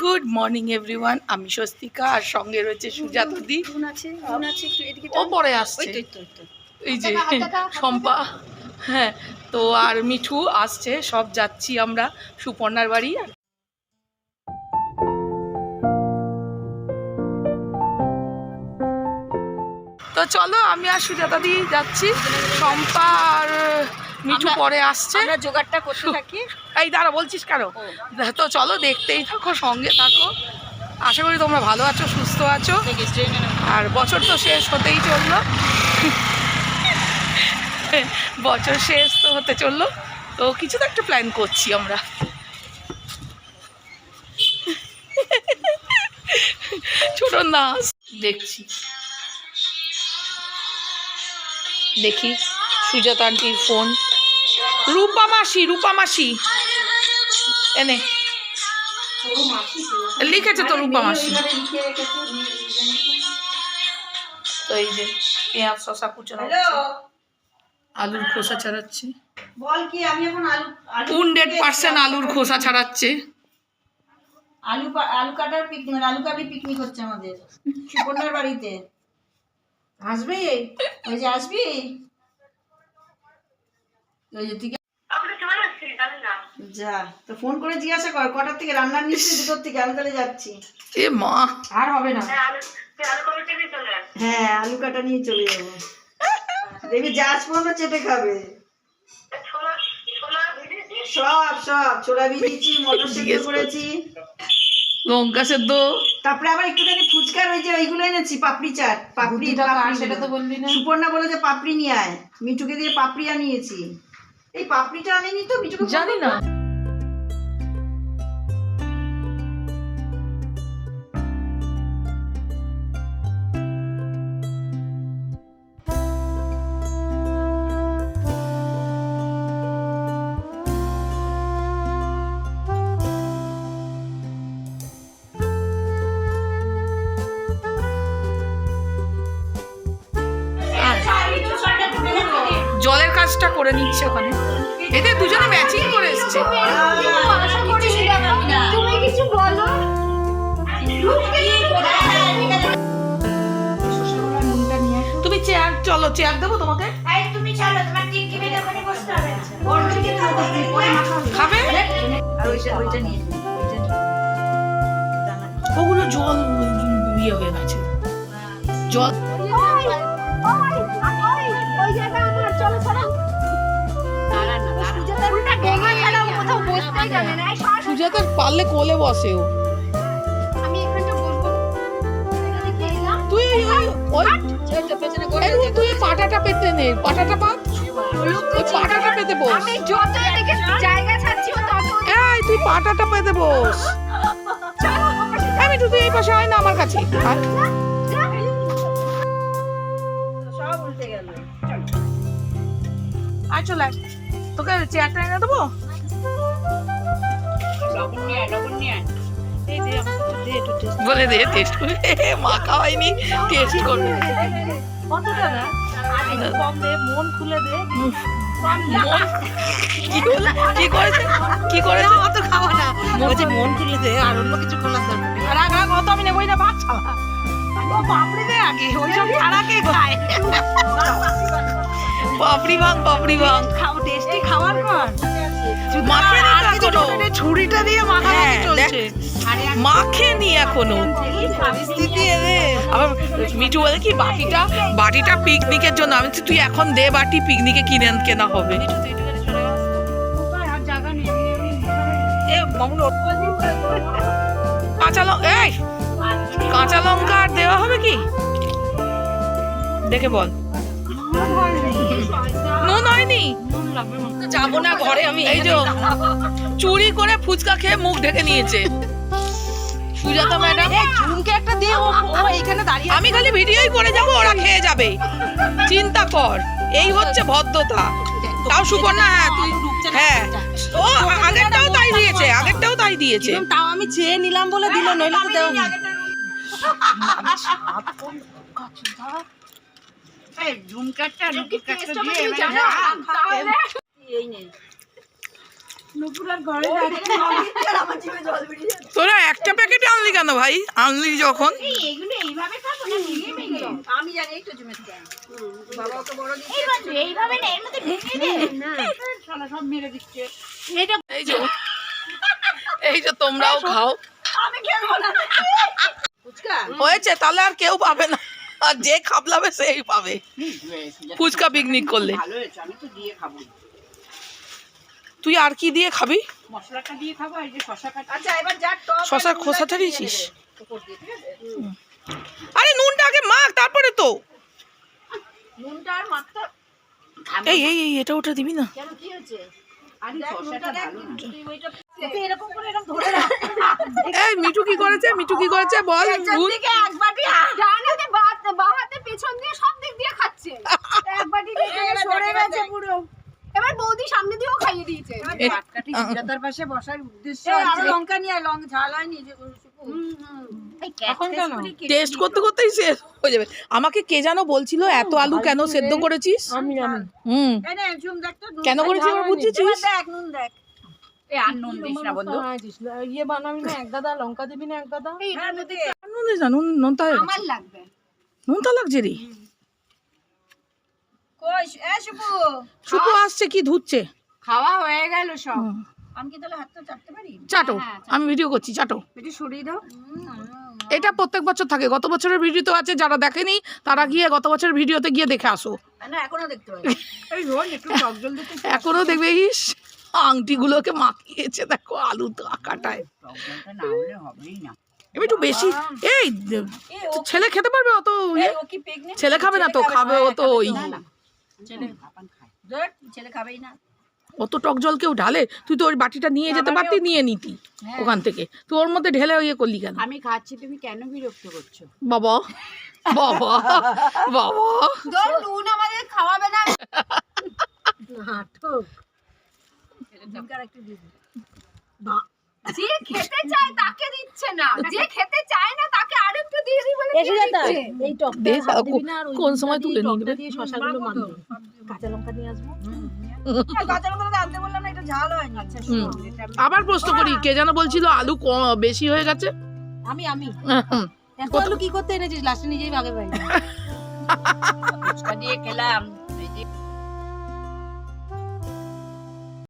Good morning everyone আমি স্বস্তিকা আর সঙ্গে রয়েছে একটু এদিকে ও পরে আসছে। এই যে। শম্পা। হ্যাঁ তো আর মিঠু আসছে সব যাচ্ছি আমরা সুপর্ণার বাড়ি। আর তো চলো আমি আর সুজাতা দি যাচ্ছি। শম্পা আর মিঠু পরে আসছে। আমরা জোগাড়টা করতে থাকি। এই দাঁড়া বলছিস কেন? তো চলো দেখতেই থাকো সঙ্গে থাকো। আশা করি তোমরা ভালো আছো সুস্থ আছো। আর বছর তো শেষ হতেই চলল। বছর শেষ তো হতে চলল। তো কিছু তো একটা প্ল্যান করছি আমরা। ছোট নাচ। দেখছি। দেখি সুজাতা আন্টির ফোন রূপা মাসি রূপা মাসি এনে। লিখেছে তো রূপা মাসি তো এই যে পেঁয়াজ শশা কুচানো আলুর খোসা ছাড়াচ্ছে। বল কি আমি এখন আলু আলু হান্ড্রেড পার্সেন্ট আলুর খোসা ছাড়াচ্ছে? আলু কাটার পিকনিক মানে আলু কাবলি পিকনিক হচ্ছে আমাদের। সুপর্ণার বাড়িতে। আসবি? ওই যে আসবি? ওই যে যা তো ফোন করে জিজ্ঞাসা কর কটার থেকে রান্নার নিচ্ছি দুটোর থেকে? আমি তাহলে যাচ্ছি। এ মা। আর হবে না। হ্যাঁ আলু কাটা নিয়ে চলে যাব। দেখবি জাজ পর্যন্ত চেটে খাবে। সব সব ছোলা ভিজিয়েছি মটর সেদ্ধ করেছি। লঙ্কা সেদ্ধ। তারপরে আবার একটুখানি ফুচকার ওই যে ওইগুলো এনেছি পাপড়ি চাট পাপড়ি পাপড়ি। সেটা তো বললি না। সুপর্ণা বলে যে পাপড়ি নিয়ে আয়। মিঠুকে দিয়ে পাপড়ি আনিয়েছি। এই পাপড়িটা আনেনি তো জানি না। করে নিচ্ছে ওখানে? এদের দুজনে ম্যাচিং করে এসছে। তুমি কিছু বলো? তুমি চেয়ার চলো চেয়ার দেবো তোমাকে? তুমি চলো তোমার তিন টিভির ওখানে বসতে হবে। খাবে? আর ওইটা ওইটা নিয়ে নে, ওইটা নিয়ে নে। দানা। ওগুলো জল ইয়ে হয়ে গেছে। জল সুজাতার পারলে কোলে বসে ও। তুই ওই- তুই পাটাটা পেতে নে পাটাটা পাত ওই পাটাটা পেতে বস। আমি যত এদিকে জায়গা ছাড়ছি তত এই তুই পাটাটা পেতে বস। আমি তুই এই পাশে আয় না আমার কাছে। সব উল্টে গেল। আয় চলে আয়। তোকে চেয়ারটা এনে দেবো? বলে দে টেস্ট করে। মা খাওয়াইনি টেস্ট করবে আর কম দে মন খুলে দে। কি করেছে? কি করেছে? অত খাওয়া না। বলছি মন খুলে দে আর অন্য কিছু খোলার দরকার নেই রাগ রাগ অত আমি নেবই না ভাত খাওয়া পাপড়ি দে আগে ওই ছাড়া কে খায়? পাপড়ি ভাঙ পাপড়ি ভাঙ। খাও টেস্টি খাওয়ার পর। এখনও ছুরিটা দিয়ে মাখা হ্যাঁ, দেখ, মাখে নি এখনও। পরিস্থিতি আবার মিঠু বলে কি বাটিটা বাটিটা পিকনিকের জন্য। আমি তুই এখন দে বাটি পিকনিকে কিনে কেনা হবে। কাঁচা লঙ্কা এই কাঁচা লঙ্কা আর দেওয়া হবে কি? দেখে বল। যাব না ঘরে আমি এই যে চুরি করে ফুচকা খেয়ে মুখ ঢেকে নিয়েছে। সুজাতা ম্যাডাম। ঝুমকে একটা দিয়ে ও এইখানে দাঁড়িয়ে আমি খালি ভিডিওই করে যাব ওরা খেয়ে যাবে। চিন্তা কর এই হচ্ছে ভদ্রতা। তাও সুপর্ণা হ্যাঁ তুই হ্যাঁ। ও আগেরটাও তাই দিয়েছে আগেরটাও তাই দিয়েছে। তাও আমি চেয়ে নিলাম বলে দিল নইলে তো দেও এই ঝুমকাটা নুপুরটা দিয়ে তাহলে? এই নে। নুপুরার ঘরে যাচ্ছে তোরা কেন ভাই? আনলি যখন। আমি জানি এই তো বাবা তো বড় এইভাবে না এর মধ্যে ভেঙে দে। শালা সব মেরে দিচ্ছে। এটা এই যে এই যে তোমরাও খাও। আমি খেলব না। হয়েছে তাহলে আর কেউ পাবে না। আর যে খাবলাবে সেই পাবে। ফুচকা পিকনিক করলে। তুই আর কি দিয়ে খাবি? মশলাটা দিয়ে খাব এই যে শশা কাটা। আচ্ছা এবার যা টক শশার খোসা ছাড়িয়েছিস আরে নুনটা আগে মাখ তারপরে তো। নুনটা আর মাখতে এই এই এই এটা ওটা দিবি না। কেন কি হয়েছে? আরে শশাটা ভালো না। তুই ওইটা ওকে এরকম করে এরকম ধরে রাখ। এই মিঠু কি করেছে? মিঠু কি করেছে? বল। পেছন দিয়ে সব দিক দিয়ে খাচ্ছে। এক বাটি দিয়ে সরে গেছে পুরো। এবার বৌদি সামনে দিয়েও খাইয়ে দিয়েছে। পাশে বসার উদ্দেশ্য আছে। লঙ্কা নিয়ে ঝাল হয়নি যে টেস্ট করতে করতেই শেষ হয়ে যাবে। আমাকে কে যেন বলছিল এত আলু কেন সেদ্ধ করেছিস? হুম। নুন কেন করেছি বুঝেছিস? নুন দেখ। নুন না ইয়ে বানাবি না এক দাদা লঙ্কা দিবি না এক দাদা নুন দিস না নুন হয়ে আমার লাগবে। লাগছে রে। শুধু আসছে কি ধুচ্ছে? খাওয়া হয়ে গেল সব। আমি তাহলে হাতটা চাটতে পারি? চাটো আমি ভিডিও করছি চাটো। একটু সরিয়ে দাও। এটা প্রত্যেক বছর থাকে গত বছরের ভিডিও তো আছে যারা দেখেনি তারা গিয়ে গত বছরের ভিডিওতে গিয়ে দেখে আসো। এখনও দেখবে ইস আংটিগুলোকে মাখিয়েছে দেখো আলু তো আকাটায়। না। এবার একটু বেশি। এই ছেলে খেতে পারবে অত ইয়ে? ও কি প্রেগনেন্ট ছেলে খাবে না তো খাবে ও তো ওই ছেলে খাবেই না। অত টক জল কেউ ঢালে? তুই তো ওই বাটিটা নিয়ে যেতে পারতি নিয়ে নিতি ওখান থেকে। তুই ওর মধ্যে ঢেলে ইয়ে করলি কেন? আমি খাচ্ছি তুমি কেন বিরক্ত করছ? বাবা বাবা বাবা। নুন আমাদের খাওয়াবে না। নাটক দিনকার একটু দিবি যে খেতে চায় তাকে দিচ্ছে না। যে খেতে চায় না তাকে আরেকটু দিয়ে দিই বলে দিয়ে দিচ্ছে। এই টকটা হাত দিবি না আর কোন সময় তুলে নিয়ে নেবে? দিয়ে শশাগুলো মাখবি। কাঁচা লঙ্কা নিয়ে আসব। কাঁচা লঙ্কা আনতে বললাম না এটা ঝাল হয়নি আচ্ছা আবার প্রশ্ন করি কে যেন বলছিল আলু ক- বেশি হয়ে গেছে? আমি আমি। এত আলু কি করতে এনেছিস? লাস্টে নিজেই ভাগে দিয়ে খেলাম।